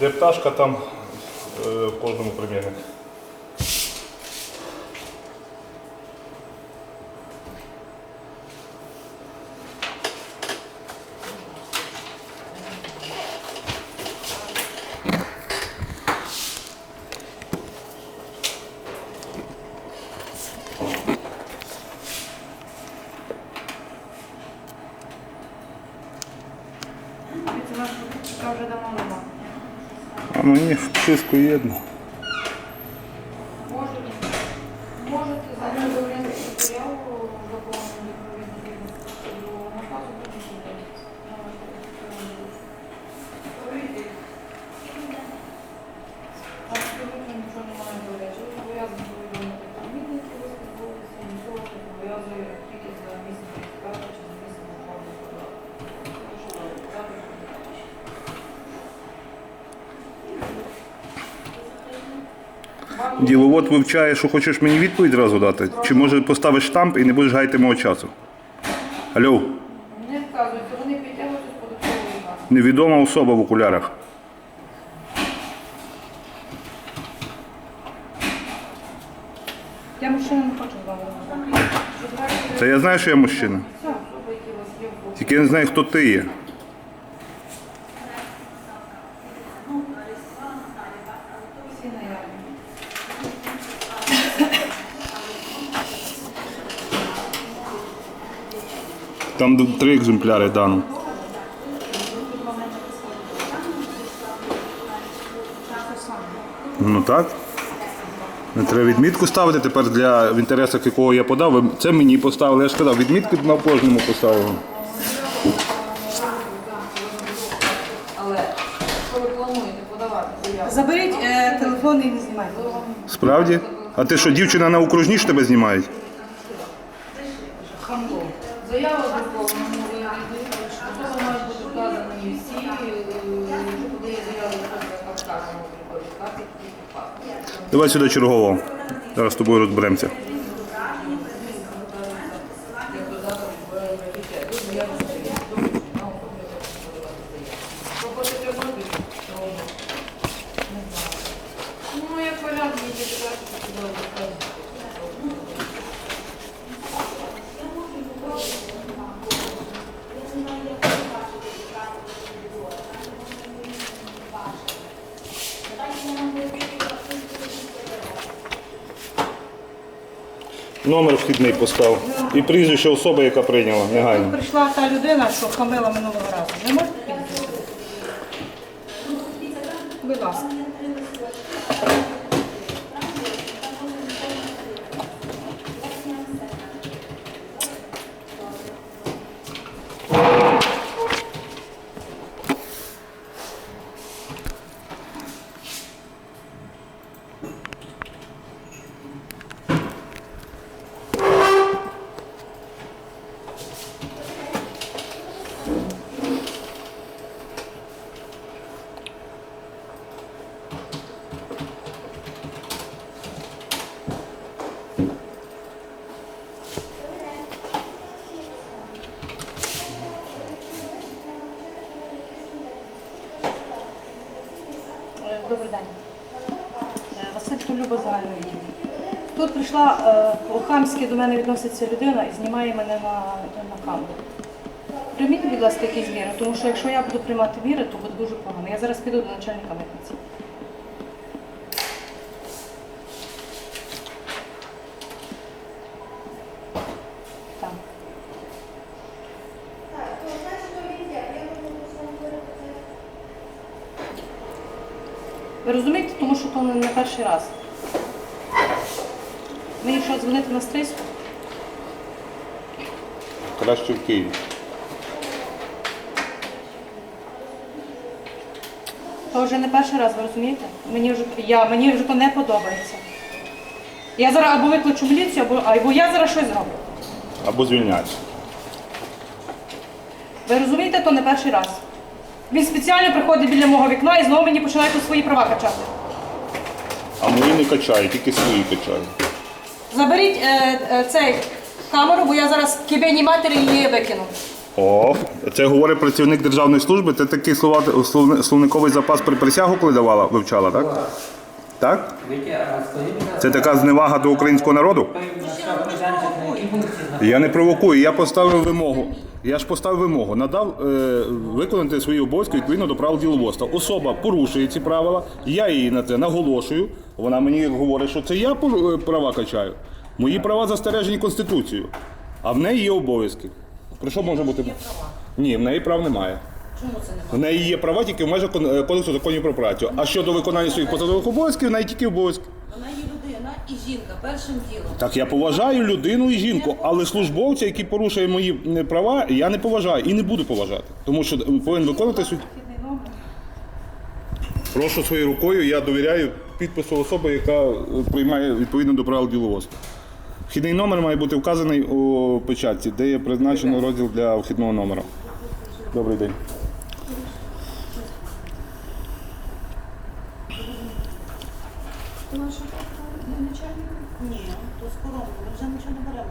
Де пташка там е, в кожному примірник. Це наш така вже давно нема. А мені wszystko jedno. Можете, можете зараз оренду матеріалу заповнені відповідно до наказу приміщення. Абсолютно нічого немає до речі. Діловод вивчає, що хочеш мені відповідь зразу дати. Чи може поставиш штамп і не будеш гаяти мого часу? Алло, Не вказується, вони підтягуються з невідома особа в окулярах. Я мужчина не хочу з вами розмовляти. Та я знаю, що я мужчина. Тільки я не знаю, хто ти є. Там три екземпляри дано. Ну так. Треба відмітку ставити тепер для в інтересах якого я подав. Це мені поставили, я ж сказав, відмітку на кожному поставили. Заберіть е, телефон і не знімайте. Справді? А ти що, дівчина на окружні ж тебе знімають? Заява друкована мовою особа мають бути вказані всі, що подає заяву, як вказано паспорт. Давай сюди чергового. Зараз з тобою розберемося. Як додаток в бюджет. Ви заяву задаєте. Добре, на оформлення подавати заяву. Що хочете робити? Робимо. Не знаю. Ну, як варіант, мені тільки так, що сюди розказувати. Номер вхідний постав. І прізвище особи, яка прийняла, негайно. Прийшла та людина, що хамила минулого разу. Ви можете підійти? Будь ласка. Е, Добрий день. Е, Відділу. Тут прийшла е, по-хамськи до мене відноситься людина і знімає мене на, на камеру. Прийміть, будь ласка, якісь міри, тому що якщо я буду приймати міри, то буде дуже погано. Я зараз піду до начальника митниці. Ви розумієте, тому що то не перший раз. Мені що дзвонити на стрийську? Краще в Києві. То вже не перший раз, ви розумієте? Мені вже, я, мені вже то не подобається. Я зараз або викличу міліцію, або, або я зараз щось зроблю. Або звільняйся. Ви розумієте, то не перший раз. Він спеціально приходить біля мого вікна і знову мені починає тут свої права качати. А мої не качають, тільки свої качають. Заберіть е, е, цей камеру, бо я зараз кибені матері її викину. О, це говорить працівник державної служби. Це такий слова, словни- словниковий запас при присягу, коли давала, вивчала, так? Так? Це така зневага до українського народу? Я не провокую, я поставив вимогу. Я ж поставив вимогу, надав е, виконати свої обов'язки відповідно до правил діловодства. Особа порушує ці правила, я її на це наголошую. Вона мені говорить, що це я е, права качаю. Мої права застережені Конституцією, а в неї є обов'язки. Про що може бути? Ні, в неї прав немає. Чому це не В неї є права тільки в межах е, кодексу законів про працю. А щодо виконання своїх посадових обов'язків, в неї тільки обов'язки. І жінка першим ділом. Так я поважаю людину і жінку, але службовця, який порушує мої е, права, я не поважаю і не буду поважати. Тому що повинен виконувати свій. Прошу своєю рукою, я довіряю підпису особи, яка е, приймає відповідно до правил діловодства. Вхідний номер має бути вказаний у печатці, де є призначено розділ для вхідного номера. Добрий день. Ні, то скоро, ми вже нічого не беремо.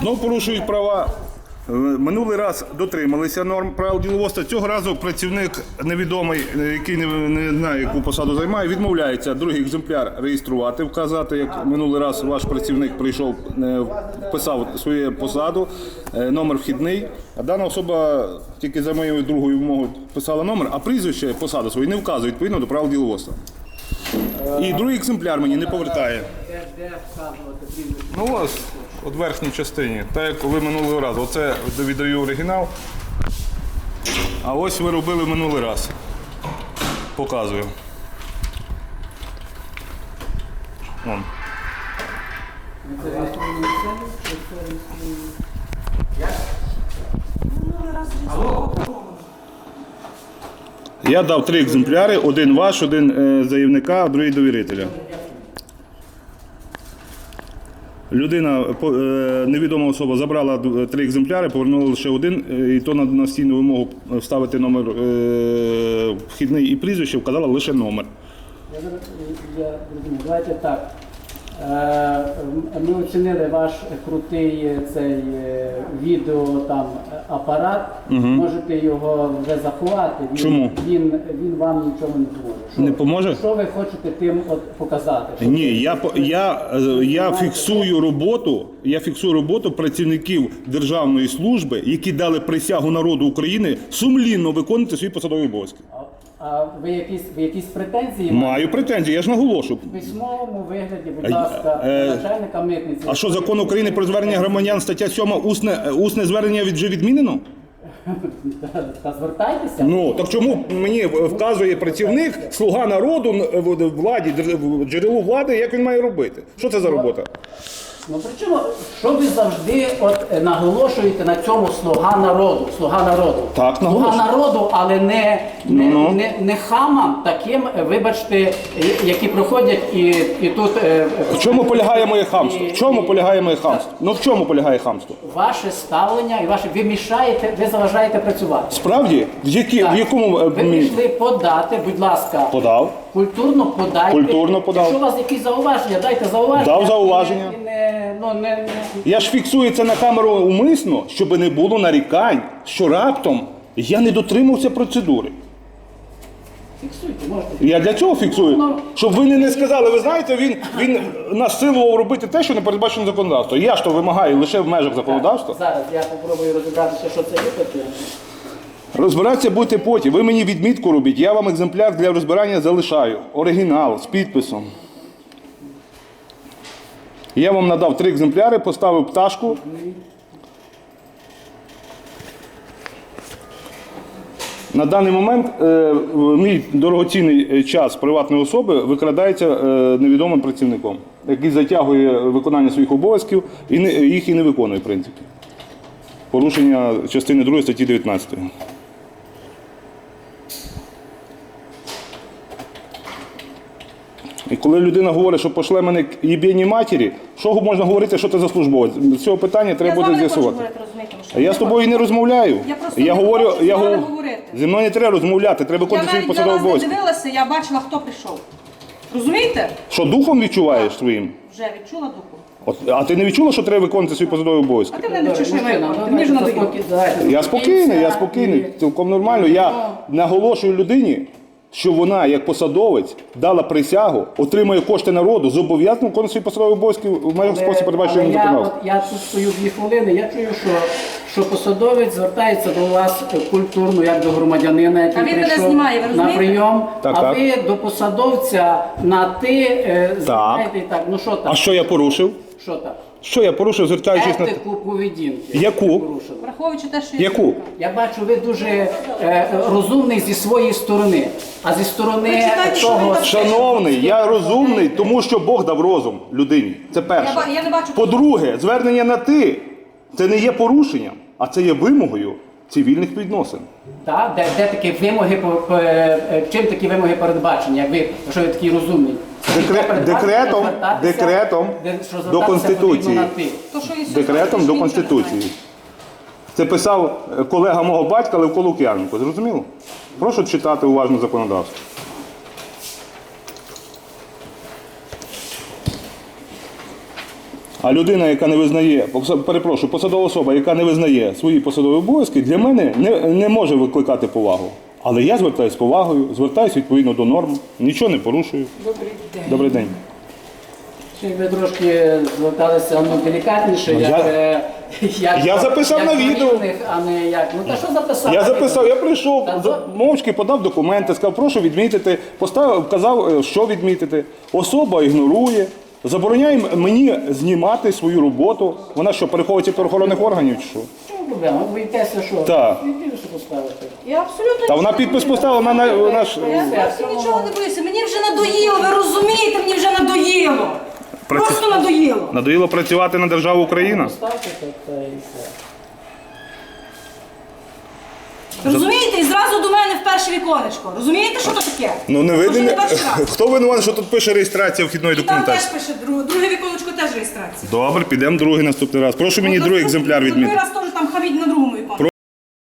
Знов порушують права. Е, Минулий раз дотрималися норм правил діловодства. Цього разу працівник невідомий, е, який не, не знає, яку посаду займає, відмовляється другий екземпляр реєструвати, вказати, як минулий раз ваш працівник прийшов, е, вписав свою посаду, е, номер вхідний. А дана особа тільки за моєю другою вимогою писала номер, а прізвище посаду свою не вказує відповідно до правил діловодства. І другий екземпляр мені не повертає. Ну ось, от в верхній частині. Так як ви минулого разу. Оце віддаю оригінал. А ось ви робили минулий раз. Показую. Вон. Я дав три екземпляри: один ваш, один е, заявника, а другий довірителя. Людина, е, невідома особа, забрала три екземпляри, повернула лише один, е, і то на настійну вимогу вставити номер е, вхідний і прізвище, вказала лише номер. Я зараз- я розумію. Давайте так. Е, Ми оцінили ваш крутий е, цей е, відео там апарат. Можете його вже заховати. Він, Чому? Він, він вам нічого не зможе. Що, Не поможе? Що ви хочете тим от показати? Що Ні, я по- я, я фіксую роботу. Я фіксую роботу працівників державної служби, які дали присягу народу України сумлінно виконувати свої посадові обов'язки. А, ви якісь ви якісь претензії Маю претензії, я ж наголошу. в письмовому вигляді, будь ласка, е, начальника митниці. А що закон України про звернення громадян, стаття 7, усне, е, усне звернення вже відмінено? Та, та звертайтеся. Ну так чому мені вказує працівник, слуга народу владі, джерелу влади, як він має робити? Що це за робота? Ну причому, що ви завжди от е, наголошуєте на цьому слуга народу? Слуга народу. Так, слуга наголошую. народу, але не, не, Ну-ну. не, не хамам таким, е, вибачте, е, які проходять і, і тут е, В чому полягає моє хамство? В чому полягає моє хамство? Ну в чому полягає хамство? ваше ставлення і ваше ви мішаєте, ви заважаєте працювати. Справді, в, які, в якому е, ви мі- пішли подати, будь ласка, подав? Культурно подайте. Культурно подав. Якщо у вас якісь зауваження, дайте зауваження. Дав зауваження. І не, ну, не, не, Я ж фіксую це на камеру умисно, щоб не було нарікань, що раптом я не дотримався процедури. фіксуйте, можете. Я для цього фіксую, щоб ви не, не сказали, ви знаєте, він, він насилував робити те, що не передбачено законодавством. Я ж то вимагаю лише в межах законодавства. Зараз я попробую розібратися, що це таке. Розбиратися будете потім. Ви мені відмітку робіть, я вам екземпляр для розбирання залишаю. Оригінал з підписом. Я вам надав три екземпляри, поставив пташку. На даний момент е, мій дорогоцінний е, час приватної особи викрадається е, невідомим працівником, який затягує виконання своїх обов'язків і не, їх і не виконує, в принципі. Порушення частини 2 статті 19. Коли людина говорить, що пошле мене к їбєній матері, що можна говорити, що ти за службовець? З цього питання треба Я буде з'ясувати. А я з тобою не розмовляю. Я просто я не говорю, хочу з я вами говорю, говорити. зі мною не треба розмовляти, треба Я виконувати свої навіть для посадові вас не дивилася, я бачила, хто прийшов. Розумієте? Що духом відчуваєш своїм? Вже відчула духу. От, а ти не відчула, що треба виконувати свої посадові обов'язки? А ти мене не вчиш, що я маю робити. ну, Мені вже надоїло. Я спокійний, я спокійний, цілком нормально. Я наголошую людині, що вона, як посадовець, дала присягу, отримує кошти народу, зобов'язана виконувати свої посадові обов'язки в межах спосіб передбачений Але я, я тут стою дві хвилини, я чую, що, що посадовець звертається до вас е, культурно, як до громадянина, який А він мене прийшов знімає, ви на розумієте? прийом, Так, а так. ви до посадовця на ти е, знаєте, і так, ну що там? А що я порушив? Що там? Що я порушив, звертаючись на Етику поведінки. Яку? порушили. Враховуючи те, що я яку? Я бачу, ви дуже е, розумний зі своєї сторони, а зі сторони Прочитайте, що того... там Шановний, я розумний, тому що Бог дав розум людині. Це Я перше. ба- я не бачу- По-друге, звернення на ти це не є порушенням, а це є вимогою цивільних відносин. Так, де, де такі вимоги, по- по- е, чим такі вимоги передбачені, як ви, якщо ви такий розумний? Декре- декретом- декретом до Конституції. То, що Декретом до Конституції. Це писав е, колега мого батька Левко Лук'яненко. Зрозуміло? Прошу читати уважно законодавство. А людина, яка не визнає, перепрошую, посадова особа, яка не визнає свої посадові обов'язки, для мене не, не може викликати повагу. Але я звертаюся з повагою, звертаюся відповідно до норм, нічого не порушую. Добрий день. Добрий день. Ви трошки зверталися ну, делікатніше, Ну, як, я- е, як, Я записав як на відео. рівних, а не як. Ну та що записав? Я записав, я прийшов, Та за- мовчки подав документи, сказав, прошу відмітити, поставив, вказав, е, що відмітити. Особа ігнорує, забороняє м- мені знімати свою роботу. Вона що, переховується від правоохоронних органів чи що? Проблема? Ви боїтеся, що? Так. Що поставити. Я абсолютно Та вона нічого підпис не боюся. поставила, вона, вона ж... Я зовсім нічого не боюся. Мені вже надоїло, ви розумієте, мені вже надоїло. Просто надоїло. Надоїло працювати на державу Україна. Поставте, так, та і все. Розумієте? І зразу до мене в перше віконечко. Розумієте, що то таке? Ну не Вже видно. перший раз. Хто винуватий, що тут пише реєстрація вхідної І там теж документації? пише друге, друге віконечко теж реєстрація. Добре, підемо другий наступний раз. Прошу мені Ну, другий екземпляр екземпляр Другий раз теж там хавіть на другому